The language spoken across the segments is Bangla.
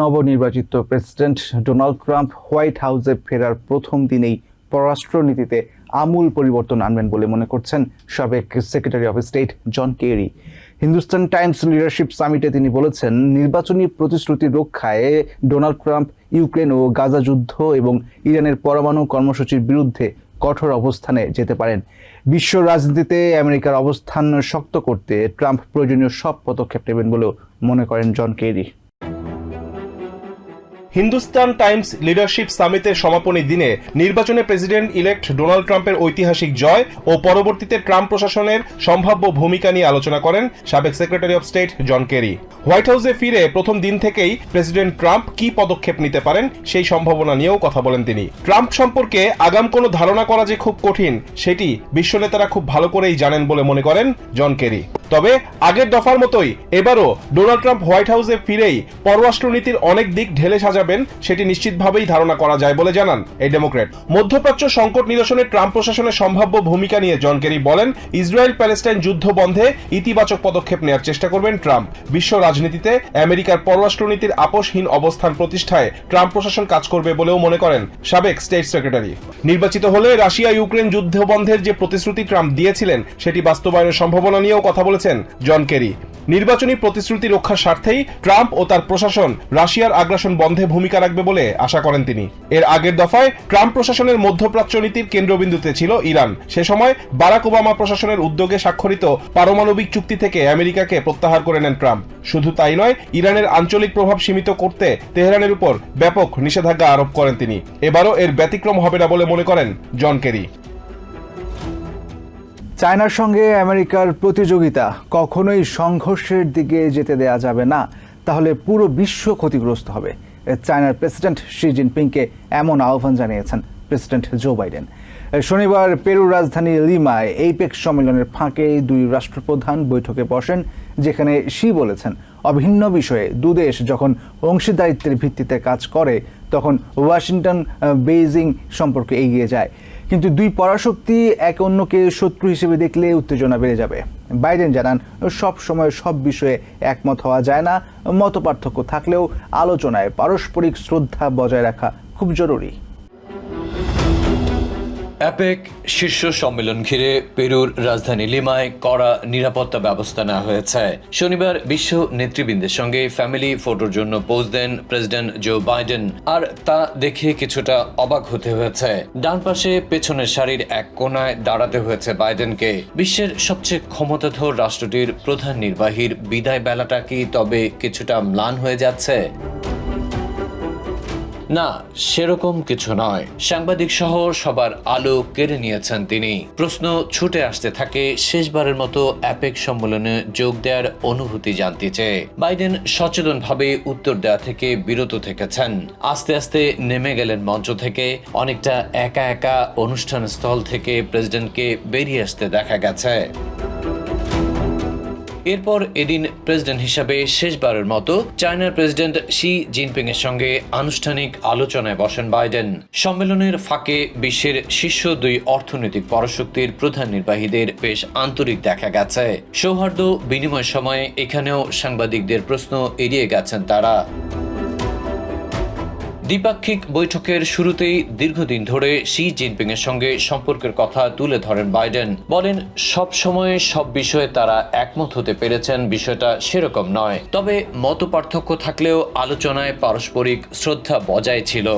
নবনির্বাচিত প্রেসিডেন্ট ডোনাল্ড ট্রাম্প হোয়াইট হাউসে ফেরার প্রথম দিনেই পররাষ্ট্রনীতিতে আমূল পরিবর্তন আনবেন বলে মনে করছেন সাবেক secretary of state John Kerry. Hindustan times leadership সামিটে তিনি বলেছেন, নির্বাচনী প্রতিশ্রুতি রক্ষায় ডোনাল্ড ট্রাম্প ইউক্রেন ও গাজা যুদ্ধ এবং ইরানের পরমাণু কর্মসূচির বিরুদ্ধে কঠোর অবস্থানে যেতে পারেন। বিশ্ব রাজনীতিতে আমেরিকার অবস্থান শক্ত করতে ট্রাম্প প্রয়োজনীয় সব পদক্ষেপ নেবেন বলেও মনে করেন John Kerry. Hindustan Times leadership সামিটের সমাপনী দিনে নির্বাচনে প্রেসিডেন্ট ইলেক্ট ডোনাল্ড ট্রাম্পের ঐতিহাসিক জয় ও পরবর্তীতে ট্রাম্প প্রশাসনের সম্ভাব্য ভূমিকা নিয়ে আলোচনা করেন সাবেক secretary of state John Kerry. White হাউসে ফিরে প্রথম দিন থেকেই প্রেসিডেন্ট ট্রাম্প কি পদক্ষেপ নিতে পারেন সেই সম্ভাবনা নিয়েও কথা বলেন তিনি। ট্রাম্প সম্পর্কে আগাম কোনো ধারণা করা যে খুব কঠিন, সেটি বিশ্ব নেতারা খুব ভালো করেই জানেন বলে মনে করেন জন কেরি। তবে আগের দফার মতোই এবারও ডোনাল্ড ট্রাম্প হোয়াইট হাউসে ফিরেই পররাষ্ট্রনীতির অনেক দিক ঢেলে সাজাবেন সেটি নিশ্চিতভাবেই ধারণা করা যায় বলে জানান এই ডেমোক্রেট মধ্যপ্রাচ্য সংকট নিরসনে ট্রাম্প প্রশাসনের সম্ভাব্য ভূমিকা নিয়ে জন কেরি বলেন ইসরায়েল প্যালেস্টাইন যুদ্ধ বন্ধে ইতিবাচক পদক্ষেপ নেওয়ার চেষ্টা করবেন ট্রাম্প। বিশ্ব রাজনীতিতে আমেরিকার পররাষ্ট্রনীতির আপোষহীন অবস্থান প্রতিষ্ঠায় ট্রাম্প প্রশাসন কাজ করবে বলেও মনে করেন সাবেক স্টেট সেক্রেটারি। নির্বাচিত হলে রাশিয়া ইউক্রেন যুদ্ধ বন্ধের যে প্রতিশ্রুতি ট্রাম্প দিয়েছিলেন, সেটি বাস্তবায়নের সম্ভাবনা নিয়েও কথা বলেছেন জন কেরি। নির্বাচনী প্রতিশ্রুতি রক্ষার স্বার্থেই ট্রাম্প ও তার প্রশাসন রাশিয়ার আগ্রাসন বন্ধে ভূমিকা রাখবে বলে আশা করেন তিনি। এর আগের দফায় ট্রাম্প প্রশাসনের মধ্যপ্রাচ্য নীতির কেন্দ্রবিন্দুতে ছিল ইরান। সে সময় বারাক ওবামা প্রশাসনের উদ্যোগে স্বাক্ষরিত পারমাণবিক চুক্তি থেকে আমেরিকাকে প্রত্যাহার করে নেন ট্রাম্প। শুধু তাই নয়, ইরানের আঞ্চলিক প্রভাব সীমিত করতে তেহরানের উপর ব্যাপক নিষেধাজ্ঞা আরোপ করেন তিনি। এবারও এর ব্যতিক্রম হবে না বলে মনে করেন জন কেরি। চায়নার সঙ্গে আমেরিকার প্রতিযোগিতা কখনোই সংঘর্ষের দিকে যেতে দেয়া যাবে না। তাহলে পুরো বিশ্ব ক্ষতিগ্রস্ত হবে। চায়নার প্রেসিডেন্ট শি জিনপিংকে এমন আহ্বান জানিয়েছেন প্রেসিডেন্ট জো বাইডেন। শনিবার পেরুর রাজধানী লিমায় এইপেক সম্মেলনের ফাঁকে দুই রাষ্ট্রপ্রধান বৈঠকে বসেন, যেখানে শি বলেছেন, অভিন্ন বিষয়ে দুদেশ যখন অংশীদারিত্বের ভিত্তিতে কাজ করে, তখন ওয়াশিংটন বেইজিং সম্পর্কে এগিয়ে যায়। কিন্তু দুই পরাশক্তি এক অন্যকে শত্রু হিসেবে দেখলে উত্তেজনা বেড়ে যাবে। বাইডেন জানান, সব সময় সব বিষয়ে একমত হওয়া যায় না। মত পার্থক্য থাকলেও আলোচনায় পারস্পরিক শ্রদ্ধা বজায় রাখা খুব জরুরি। অ্যাপেক শীর্ষ সম্মেলন ঘিরে পেরুর রাজধানী লিমায় কড়া নিরাপত্তা ব্যবস্থা নেওয়া হয়েছে। শনিবার বিশ্ব নেতৃবৃন্দের সঙ্গে ফ্যামিলি ফটোর জন্য পোজ দেন প্রেসিডেন্ট জো বাইডেন, আর তা দেখে কিছুটা অবাক হতে হয়েছে। ডান পাশে পেছনের সারির এক কোনায় দাঁড়াতে হয়েছে বাইডেনকে। বিশ্বের সবচেয়ে ক্ষমতাধর রাষ্ট্রটির প্রধান নির্বাহীর বিদায় বেলাটা কি তবে কিছুটা ম্লান হয়ে যাচ্ছে? না, সেরকম কিছু নয়। সাংবাদিক সহ সবার আলো কেড়ে নিয়েছেন তিনি। প্রশ্ন ছুটে আসতে থাকে, শেষবারের মতো অ্যাপেক সম্মেলনে যোগ দেওয়ার অনুভূতি জানতে চেয়ে। বাইডেন সচেতনভাবে উত্তর দেওয়া থেকে বিরত থেকেছেন। আস্তে আস্তে নেমে গেলেন মঞ্চ থেকে। অনেকটা একা একা অনুষ্ঠান স্থল থেকে প্রেসিডেন্টকে বেরিয়ে আসতে দেখা গেছে। এরপর এদিন প্রেসিডেন্ট হিসাবে শেষবারের মতো চায়নার প্রেসিডেন্ট শি জিনপিং এর সঙ্গে আনুষ্ঠানিক আলোচনায় বসেন বাইডেন। সম্মেলনের ফাঁকে বিশ্বের শীর্ষ দুই অর্থনৈতিক পরশক্তির প্রধান নির্বাহীদের বেশ আন্তরিক দেখা গেছে। সৌহার্দ্য বিনিময় সময়ে এখানেও সাংবাদিকদের প্রশ্ন এড়িয়ে গেছেন তারা। দ্বিপাক্ষিক বৈঠকের শুরুতেই দীর্ঘদিন ধরে শি জিনপিং এর সঙ্গে সম্পর্কের কথা তুলে ধরেন বাইডেন। বলেন, সব সময় সব বিষয়ে তারা একমত হতে পেরেছেন বিষয়টা সেরকম নয়। তবে মতপার্থক্য থাকলেও আলোচনায় পারস্পরিক শ্রদ্ধা বজায় ছিল।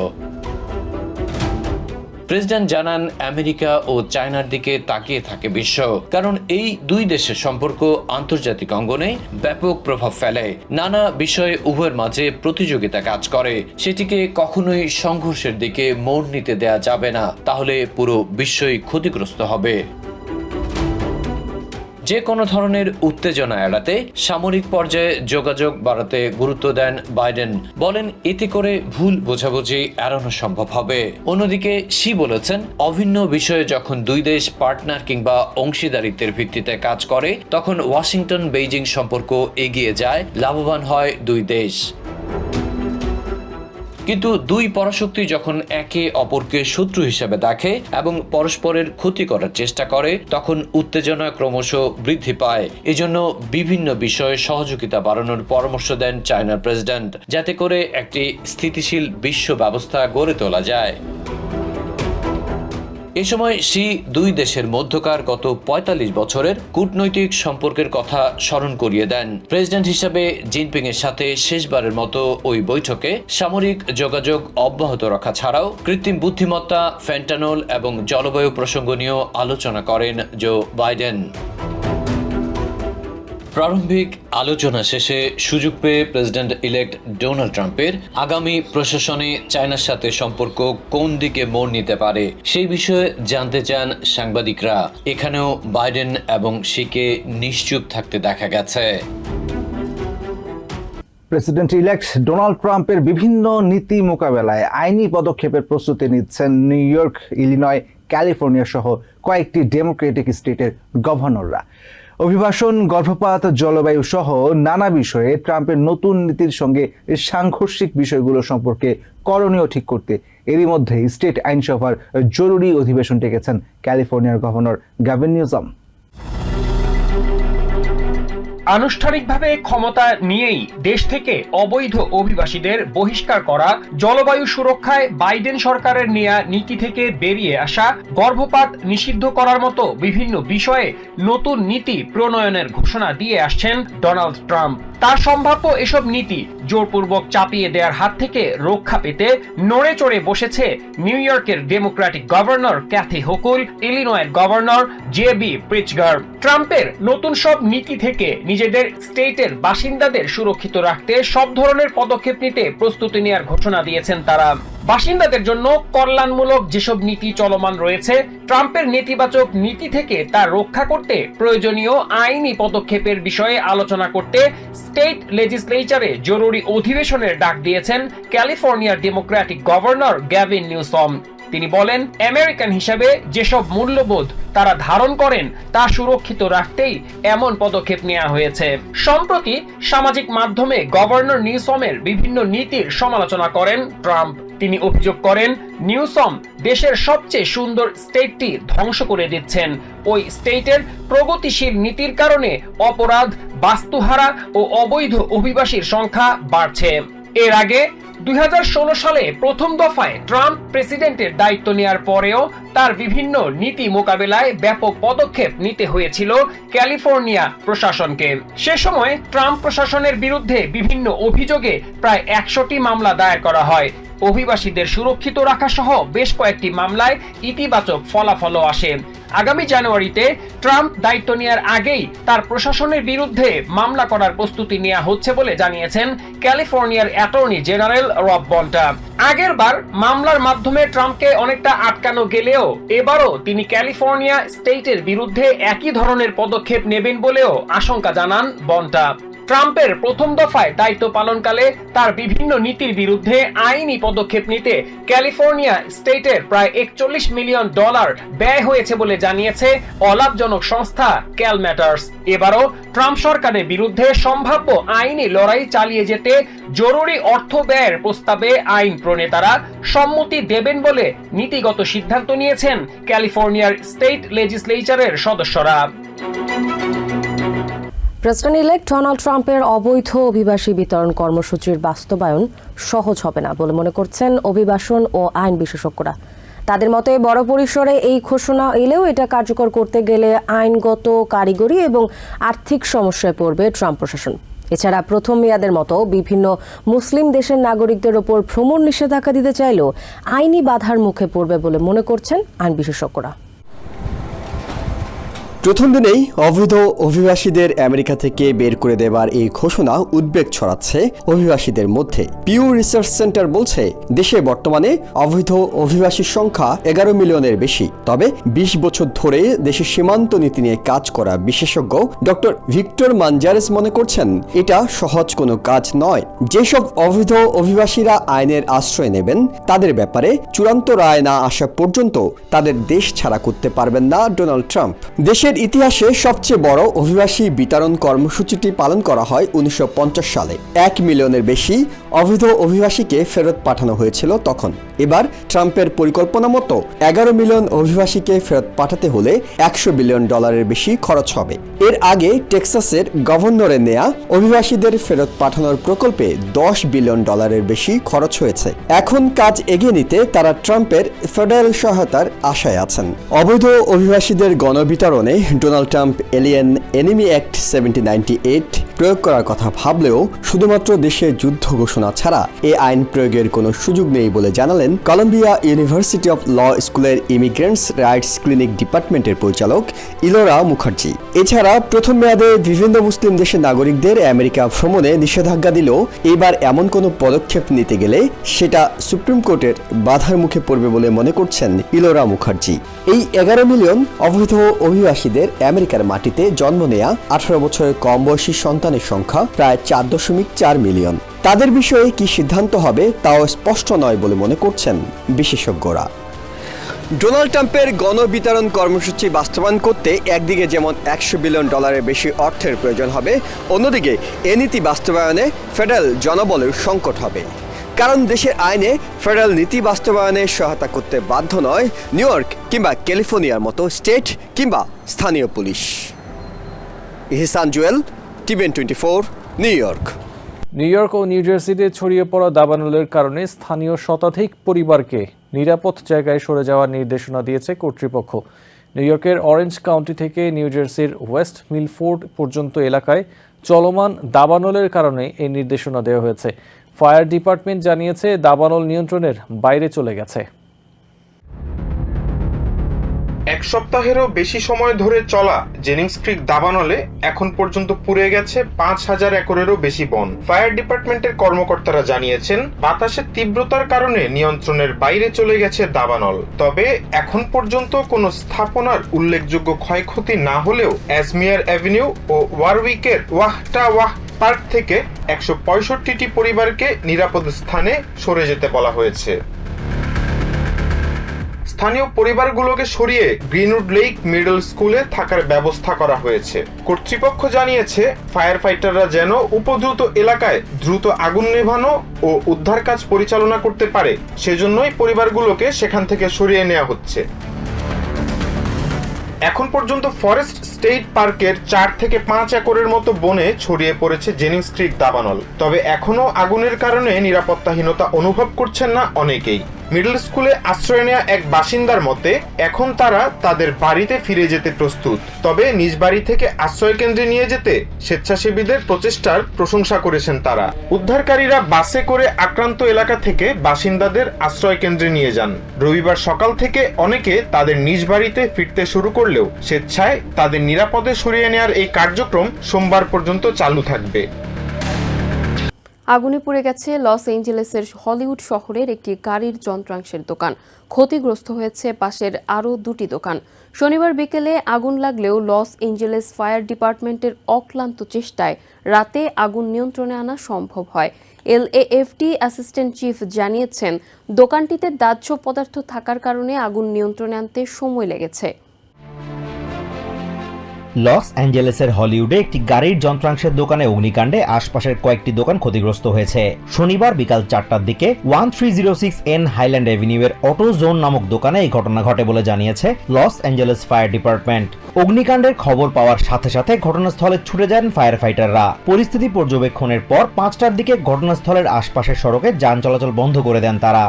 প্রেসিডেন্ট জানান আমেরিকা ও চায়নার দিকে তাকিয়ে থাকে বিশ্ব। কারণ এই দুই দেশের সম্পর্ক আন্তর্জাতিক অঙ্গনে ব্যাপক প্রভাব ফেলে। নানা বিষয়ে উভয়ের মাঝে প্রতিযোগিতা কাজ করে। সেটিকে কখনোই সংঘর্ষের দিকে মোড় নিতে দেয়া যাবে না। তাহলে পুরো বিশ্বই ক্ষতিগ্রস্ত হবে। যে কোনো ধরনের উত্তেজনা এড়াতে সামরিক পর্যায়ে যোগাযোগ বাড়াতে গুরুত্ব দেন বাইডেন। বলেন, এতে করে ভুল বোঝাবুঝি এড়ানো সম্ভব হবে। অন্যদিকে, শি বলেছেন, অভিন্ন বিষয়ে যখন দুই দেশ পার্টনার কিংবা অংশীদারিত্বের ভিত্তিতে কাজ করে, তখন ওয়াশিংটন বেইজিং সম্পর্ক এগিয়ে যায়, লাভবান হয় দুই দেশ। কিন্তু দুই পরাশক্তি যখন একে অপরকে শত্রু হিসেবে দেখে এবং পরস্পরের ক্ষতি করার চেষ্টা করে, তখন উত্তেজনা ক্রমশ বৃদ্ধি পায়। এজন্য বিভিন্ন বিষয়ে সহযোগিতা বাড়ানোর পরামর্শ দেন চায়নার প্রেসিডেন্ট, যাতে করে একটি স্থিতিশীল বিশ্ব ব্যবস্থা গড়ে তোলা যায়। এ সময় সি দুই দেশের মধ্যকার গত ৪৫ বছরের কূটনৈতিক সম্পর্কের কথা স্মরণ করিয়ে দেন। প্রেসিডেন্ট হিসাবে জিনপিং এর সাথে শেষবারের মতো ওই বৈঠকে সামরিক যোগাযোগ অব্যাহত রাখা ছাড়াও কৃত্রিম বুদ্ধিমত্তা, ফ্যান্টানোল এবং জলবায়ু প্রসঙ্গ নিয়েও আলোচনা করেন জো বাইডেন। প্রারম্ভিক আলোচনা শেষে সুযোগ পেয়ে প্রেসিডেন্ট ইলেক্ট ডোনাল্ড ট্রাম্পের আগামী প্রশাসনে চায়নার সাথে সম্পর্ক কোন দিকে মোড় নিতে পারে সেই বিষয়ে জানতে চান সাংবাদিকরা। এখানেও বাইডেন এবং শিকে নিশ্চুপ থাকতে দেখা গেছে। প্রেসিডেন্ট ইলেক্ট ডোনাল্ড ট্রাম্পের বিভিন্ন নীতি মোকাবেলায় আইনি পদক্ষেপের প্রস্তুতি নিচ্ছেন নিউ ইয়র্ক, ইলিনয়, ক্যালিফোর্নিয়া সহ কয়েকটি ডেমোক্রেটিক স্টেটের গভর্নররা। অভিবাসন, গর্ভপাত, জলবায়ু সহ নানা বিষয়ে ট্রাম্পের নতুন নীতির সঙ্গে সাংঘর্ষিক বিষয়গুলো সম্পর্কে করণীয় ঠিক করতে এরই মধ্যে স্টেট আইনসভার জরুরি অধিবেশন ডেকেছেন ক্যালিফোর্নিয়ার গভর্নর গ্যাভিন নিউজাম। আনুষ্ঠানিকভাবে ক্ষমতা নিয়েই দেশ থেকে অবৈধ অভিবাসীদের বহিষ্কার করা, জলবায়ু সুরক্ষায় বাইডেন সরকারের নেয়া নীতি থেকে বেরিয়ে আসা, গর্ভপাত নিষিদ্ধ করার মতো বিভিন্ন বিষয়ে নতুন নীতি প্রণয়নের ঘোষণা দিয়ে আসছেন ডোনাল্ড ট্রাম্প। তার সম্ভাব্য এসব নীতি জোরপূর্বক চাপিয়ে দেওয়ার হাত থেকে রক্ষা পেতে নড়ে চড়ে বসেছে নিউ ইয়র্কের ডেমোক্রেটিক গভর্নর ক্যাথি হকুল, ইলিনয়ের গভর্নর জে বি প্রিচগার ট্রাম্পের নতুন সব নীতি থেকে নিজেদের স্টেটের বাসিন্দাদের সুরক্ষিত রাখতে সব ধরনের পদক্ষেপ নিতে প্রস্তুতি নেওয়ার ঘোষণা দিয়েছেন তারা। বাসিন্দাদের জন্য কল্যাণমূলক যেসব নীতি চলমান রয়েছে, ট্রাম্পের নেতিবাচক নীতি থেকে তা রক্ষা করতে প্রয়োজনীয় আইনি পদক্ষেপের বিষয়ে আলোচনা করতে স্টেট লেজিসলেচারে জরুরি অধিবেশনের ডাক দিয়েছেন ক্যালিফোর্নিয়ার ডেমোক্র্যাটিক গভর্নর গ্যাভিন নিউসম। তিনি বলেন, আমেরিকান হিসাবে যেসব মূল্যবোধ তারা ধারণ করেন, তা সুরক্ষিত রাখতেই এমন পদক্ষেপ নেওয়া হয়েছে। সম্প্রতি সামাজিক মাধ্যমে গভর্নর নিউসমের বিভিন্ন নীতির সমালোচনা করেন ট্রাম্প। তিনি অভিযোগ করেন, নিউসম দেশের সবচেয়ে সুন্দর স্টেটটি ধ্বংস করে দিচ্ছেন। ওই স্টেটের প্রগতিশীল নীতির কারণে অপরাধ, বাস্তুহারা ও অবৈধ অভিবাসীর সংখ্যা বাড়ছে। এর আগে দুই হাজার ষোলো সালে প্রথম দফায় ট্রাম্প প্রেসিডেন্টের দায়িত্ব নেয়ার পরেও তার বিভিন্ন নীতি মোকাবেলায় ব্যাপক পদক্ষেপ নিতে হয়েছিল ক্যালিফোর্নিয়া প্রশাসনকে। সে সময় ট্রাম্প প্রশাসনের বিরুদ্ধে বিভিন্ন অভিযোগে প্রায় একশোটি মামলা দায়ের করা হয়। অভিবাসীদের সুরক্ষিত রাখা সহ বেশ কয়েকটি মামলায় ইতিবাচক ফলাফলও আসে। আগামী জানুয়ারিতে ট্রাম্প দায়িত্ব নেওয়ার আগেই তার প্রশাসনের বিরুদ্ধে মামলা করার প্রস্তুতি নেওয়া হচ্ছে বলে জানিয়েছেন ক্যালিফোর্নিয়ার অ্যাটর্নি জেনারেল রব বন্টা। আগের বার মামলার মাধ্যমে ট্রাম্পকে অনেকটা আটকানো গেলেও এবারও তিনি ক্যালিফোর্নিয়া স্টেটের বিরুদ্ধে একই ধরনের পদক্ষেপ নেবেন বলেও আশঙ্কা জানান বন্টা। ট্রাম্পের প্রথম দফায় দায়িত্ব পালনকালে তার বিভিন্ন নীতির বিরুদ্ধে আইনি পদক্ষেপ নিতে ক্যালিফোর্নিয়া স্টেটের প্রায় একচল্লিশ মিলিয়ন ডলার ব্যয় হয়েছে বলে জানিয়েছে অলাভজনক সংস্থা ক্যাল ম্যাটার্স। এবারও ট্রাম্প সরকারের বিরুদ্ধে সম্ভাব্য আইনি লড়াই চালিয়ে যেতে জরুরি অর্থ ব্যয়ের প্রস্তাবে আইন প্রণেতারা সম্মতি দেবেন বলে নীতিগত সিদ্ধান্ত নিয়েছেন ক্যালিফোর্নিয়ার স্টেট লেজিসলেচারের সদস্যরা। প্রেসিডেন্ট ইলেক্ট ডোনাল্ড ট্রাম্পের অবৈধ অভিবাসী বিতরণ কর্মসূচির বাস্তবায়ন সহজ হবে না বলে মনে করছেন অভিবাসন ও আইন বিশেষজ্ঞরা। তাদের মতে, বড় পরিসরে এই ঘোষণা এলেও এটা কার্যকর করতে গেলে আইনগত কারিগরি এবং আর্থিক সমস্যায় পড়বে ট্রাম্প প্রশাসন। এছাড়া প্রথম মেয়াদের মতো বিভিন্ন মুসলিম দেশের নাগরিকদের ওপর ভ্রমণ নিষেধাজ্ঞা দিতে চাইলেও আইনি বাধার মুখে পড়বে বলে মনে করছেন আইন বিশেষজ্ঞরা। প্রথম দিনেই অবৈধ অভিবাসীদের আমেরিকা থেকে বের করে দেবার এই ঘোষণা উদ্বেগ ছড়াচ্ছে অভিবাসীদের মধ্যে। পিউ রিসার্চ সেন্টার বলছে, দেশে বর্তমানে অবৈধ অভিবাসীর সংখ্যা এগারো মিলিয়নের বেশি। তবে ২০ বছর ধরে দেশের সীমান্ত নীতি নিয়ে কাজ করা বিশেষজ্ঞ ডক্টর ভিক্টর মানজারেস মনে করছেন, এটা সহজ কোনো কাজ নয়। যেসব অবৈধ অভিবাসীরা আইনের আশ্রয় নেবেন, তাদের ব্যাপারে চূড়ান্ত রায় না আসা পর্যন্ত তাদের দেশ ছাড়া করতে পারবেন না ডোনাল্ড ট্রাম্প। দেশের দেশের ইতিহাসে সবচেয়ে বড় অভিবাসী বিতরণ কর্মসূচিটি পালন করা হয় উনিশশো পঞ্চাশ সালে। এক মিলিয়নের বেশি অবৈধ অভিবাসীকে ফেরত পাঠানো হয়েছিল তখন। এবার ট্রাম্পের পরিকল্পনা মতো এগারো মিলিয়ন অভিবাসীকে ফেরত পাঠাতে হলে একশো বিলিয়ন ডলারের বেশি খরচ হবে। এর আগে টেক্সাসের গভর্নরে নেয়া অভিবাসীদের ফেরত পাঠানোর প্রকল্পে দশ বিলিয়ন ডলারের বেশি খরচ হয়েছে। এখন কাজ এগিয়ে নিতে তারা ট্রাম্পের ফেডারেল সহায়তার আশায় আছেন। অবৈধ অভিবাসীদের গণবিতরণে Donald Trump Alien Enemy Act seventeen প্রয়োগ করার কথা ভাবলেও শুধুমাত্র দেশে যুদ্ধ ঘোষণা ছাড়া এ আইন প্রয়োগের কোনো সুযোগ নেই বলে জানালেন কলম্বিয়া ইউনিভার্সিটি অফ ল স্কুলের ইমিগ্রেন্টস রাইটস ক্লিনিক ডিপার্টমেন্টের পরিচালক ইলোরা মুখার্জি। এছাড়া প্রথম মেয়াদে বিভিন্ন মুসলিম দেশের নাগরিকদের আমেরিকা ভ্রমণে নিষেধাজ্ঞা দিলেও এবার এমন কোনো পদক্ষেপ নিতে গেলে সেটা সুপ্রিম কোর্টের বাধার মুখে পড়বে বলে মনে করছেন ইলোরা মুখার্জি। এই এগারো মিলিয়ন অবৈধ অভিবাসীদের আমেরিকার মাটিতে জন্ম নেয়া আঠারো বছরের কম বয়সী সন্তানের সংখ্যা প্রায় চার দশমিক চার মিলিয়ন। তাদের বিষয়ে কি সিদ্ধান্ত হবে তাও স্পষ্ট নয় বলে মনে করছেন বিশেষজ্ঞরা। ডোনাল্ড ট্রাম্পের গণবিতরণ কর্মসূচি বাস্তবায়ন করতে একদিকে যেমন একশো বিলিয়ন ডলারের বেশি অর্থের প্রয়োজন হবে, অন্যদিকে এ নীতি বাস্তবায়নে ফেডারেল জনবলের সংকট হবে। কারণ দেশের আইনে ফেডারেল নীতি বাস্তবায়নে সহায়তা করতে বাধ্য নয় নিউ ইয়র্ক কিংবা ক্যালিফোর্নিয়ার মতো স্টেট কিংবা স্থানীয় police. Ehsan Jewel TBN twenty four, New York. New York ও নিউ জার্সিতে ছড়িয়ে পড়া দাবানলের কারণে স্থানীয় শতাধিক পরিবারকে নিরাপদ জায়গায় সরে যাওয়ার নির্দেশনা দিয়েছে কর্তৃপক্ষ। নিউ ইয়র্কের অরেঞ্জ কাউন্টি থেকে নিউ জার্সির ওয়েস্ট মিলফোর্ড পর্যন্ত এলাকায় চলমান দাবানলের কারণে এই নির্দেশনা দেওয়া হয়েছে। ফায়ার ডিপার্টমেন্ট জানিয়েছে, দাবানল নিয়ন্ত্রণের বাইরে চলে গেছে। এক সপ্তাহেরও বেশি সময় ধরে চলা জেনিংস ক্রিক দাবানলে এখন পর্যন্ত পুড়ে গেছে পাঁচ হাজার একরেরও বেশি বন। ফায়ার ডিপার্টমেন্টের কর্মকর্তারা জানিয়েছেন বাতাসের তীব্রতার কারণে নিয়ন্ত্রণের বাইরে চলে গেছে দাবানল। তবে এখন পর্যন্ত কোনো স্থাপনার উল্লেখযোগ্য ক্ষয়ক্ষতি না হলেও অ্যাজমিয়ার অ্যাভিনিউ ও ওয়ারউইকের ওয়াহটা ওয়াহ পার্ক থেকে একশো পঁয়ষট্টিটি পরিবারকে নিরাপদ স্থানে সরে যেতে বলা হয়েছে। স্থানীয় পরিবারগুলোকে সরিয়ে গ্রিনউড লেক মিডল স্কুলে থাকার ব্যবস্থা করা হয়েছে। কর্তৃপক্ষ জানিয়েছে ফায়ার ফাইটাররা যেন উপদ্রুত এলাকায় দ্রুত আগুন নেভানো ও উদ্ধার কাজ পরিচালনা করতে পারে, সেজন্যই পরিবারগুলোকে সেখান থেকে সরিয়ে নেওয়া হচ্ছে। এখন পর্যন্ত ফরেস্ট স্টেট পার্কের চার থেকে পাঁচ একরের মতো বনে ছড়িয়ে পড়েছে জেনিংস ক্রিক দাবানল। তবে এখনও আগুনের কারণে নিরাপত্তাহীনতা অনুভব করছেন না অনেকেই। মিডল স্কুলে আশ্রয় নেওয়া এক বাসিন্দার মতে, এখন তারা তাদের বাড়িতে ফিরে যেতে প্রস্তুত। তবে নিজ বাড়ি থেকে আশ্রয় কেন্দ্রে নিয়ে যেতে স্বেচ্ছাসেবীদের প্রচেষ্টার প্রশংসা করেছেন তারা। উদ্ধারকারীরা বাসে করে আক্রান্ত এলাকা থেকে বাসিন্দাদের আশ্রয় কেন্দ্রে নিয়ে যান। রবিবার সকাল থেকে অনেকে তাদের নিজ বাড়িতে ফিরতে শুরু করলেও স্বেচ্ছায় তাদের নিরাপদে সরিয়ে নেওয়ার এই কার্যক্রম সোমবার পর্যন্ত চালু থাকবে। আগুনে পুড়ে গেছে লস এঞ্জেলেসের হলিউড শহরের একটি গাড়ির যন্ত্রাংশের দোকান। ক্ষতিগ্রস্ত হয়েছে পাশের আরও দুটি দোকান। শনিবার বিকেলে আগুন লাগলেও লস এঞ্জেলেস ফায়ার ডিপার্টমেন্টের অক্লান্ত চেষ্টায় রাতে আগুন নিয়ন্ত্রণে আনা সম্ভব হয়। এলএএফটি অ্যাসিস্ট্যান্ট চিফ জানিয়েছেন, দোকানটিতে দাহ্য পদার্থ থাকার কারণে আগুন নিয়ন্ত্রণে আনতে সময় লেগেছে। লস অ্যাঞ্জেলেসের হলিউডে একটি গাড়ির যন্ত্রাংশের দোকানে অগ্নিকাণ্ডে আশপাশের কয়েকটি দোকান ক্ষতিগ্রস্ত হয়েছে। শনিবার বিকাল চারটার দিকে one three zero six N Highland এভিনিউয়ের auto zone নামক দোকানে এই ঘটনা ঘটে বলে জানিয়েছে লস অ্যাঞ্জেলেস ফায়ার ডিপার্টমেন্ট। অগ্নিকাণ্ডের খবর পাওয়ার সাথে সাথে ঘটনাস্থলে ছুটে যান ফায়ার ফাইটাররা পরিস্থিতি পর্যবেক্ষণের পর পাঁচটার দিকে ঘটনাস্থলের আশপাশের সড়কে যান চলাচল বন্ধ করে দেন তারা।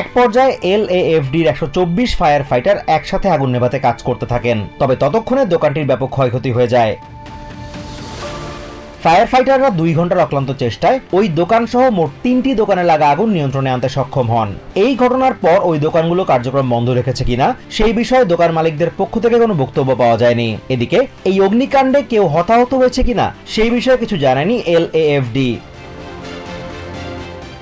এক পর্যায়ে এল এ এফ এফডির একশো চব্বিশ ফায়ার ফাইটার একসাথে আগুন নেভাতে কাজ করতে থাকেন। তবে ততক্ষণে দোকানটির ব্যাপক ক্ষয়ক্ষতি হয়ে যায়। ফায়ার ফাইটাররা দুই ঘণ্টার অক্লান্ত চেষ্টায় ওই দোকান সহ মোট তিনটি দোকানে লাগা আগুন নিয়ন্ত্রণে আনতে সক্ষম হন। এই ঘটনার পর ওই দোকানগুলো কার্যক্রম বন্ধ রেখেছে কিনা, সেই বিষয়ে দোকান মালিকদের পক্ষ থেকে কোনো বক্তব্য পাওয়া যায়নি। এদিকে, এই অগ্নিকাণ্ডে কেউ হতাহত হয়েছে কিনা, সেই বিষয়ে কিছু জানায়নি এল এফডি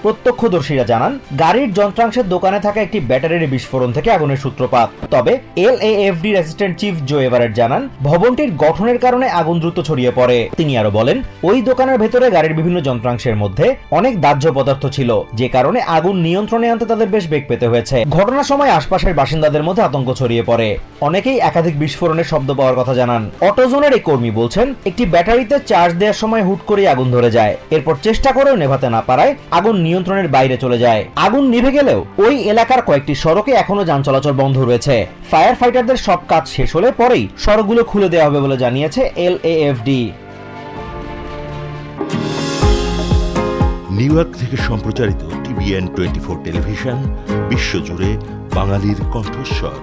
প্রত্যক্ষদর্শীরা জানান, গাড়ির যন্ত্রাংশের দোকানে থাকা একটি ব্যাটারির বিস্ফোরণ থেকে আগুনের সূত্রপাত। তবে এল এফডির অ্যাসিস্ট্যান্ট চিফ জো এভারেট জানান, ভবনটির গঠনের কারণে আগুন দ্রুত ছড়িয়ে পড়ে। তিনি আরও বলেন, ওই দোকানের ভেতরে গাড়ির বিভিন্ন যন্ত্রাংশের মধ্যে অনেক দাহ্য পদার্থ ছিল, যে কারণে আগুন নিয়ন্ত্রণে আনতে তাদের বেশ বেগ পেতে হয়েছে। ঘটনার সময় আশপাশের বাসিন্দাদের মধ্যে আতঙ্ক ছড়িয়ে পড়ে। অনেকেই একাধিক বিস্ফোরণের শব্দ পাওয়ার কথা জানান। অটোজোনের এই কর্মী বলছেন, একটি ব্যাটারিতে চার্জ দেওয়ার সময় হুট করে আগুন ধরে যায়। এরপর চেষ্টা করেও নেভাতে না পারায় আগুন নিয়ন্ত্রণের বাইরে চলে যায়। আগুন নিভে গেলেও ওই এলাকার কয়েকটি সড়কে এখনও যান চলাচল বন্ধ রয়েছে। ফায়ার ফাইটারদের সব কাজ শেষ হলে পরেই সড়কগুলো খুলে দেওয়া হবে বলে জানিয়েছে এল নিউ ইয়র্ক থেকে সম্প্রচারিত টিভিএন টোয়েন্টি ফোর টেলিভিশন, বিশ্বজুড়ে বাঙালির কণ্ঠস্বর।